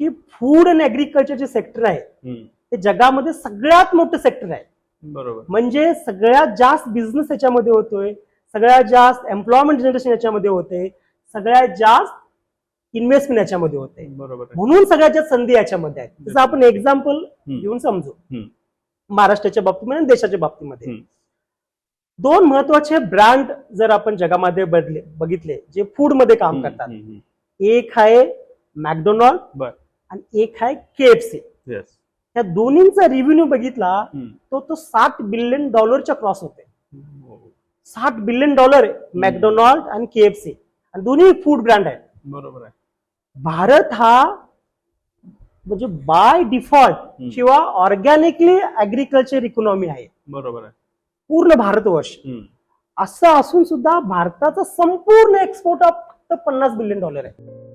की food and agriculture जे sector आहे. ते जगामध्ये सगळ्यात मोठं सेक्टर आहे बरोबर म्हणजे सगळ्यात जास्त बिझनेस याच्यामध्ये होतोय सगळ्यात जास्त एम्प्लॉयमेंट जनरेशन याच्यामध्ये होते सगळ्यात जास्त इन्व्हेस्टमेंट याच्यामध्ये होते बरोबर. म्हणून सगळ्यात जास्त संधी याच्यामध्ये आहेत जसं आपण एक्झाम्पल. घेऊन समजू. महाराष्ट्राच्या बाबतीमध्ये आणि देशाच्या बाबतीमध्ये. दोन महत्त्वाचे ब्रँड जर आपण जगामध्ये बदले बघितले जे फूडमध्ये काम करतात. एक आहे मॅकडोनॉल्ड आणि एक आहे केएफसी येस त्या दोन्हींचा रिव्हेन्यू बघितला. तो तो साठ बिलियन डॉलरच्या क्रॉस होते. साठ बिलियन डॉलर आहे मॅकडोनॉल्ड आणि केएफसी आणि दोन्ही फूड ब्रँड आहेत. बरोबर आहे. भारत हा म्हणजे बाय डिफॉल्ट. किंवा ऑर्गॅनिकली अग्रिकल्चर इकॉनॉमी आहे. बरोबर आहे. पूर्ण भारतवर्ष. असं असून सुद्धा भारताचा संपूर्ण एक्सपोर्ट फक्त पन्नास बिलियन डॉलर आहे.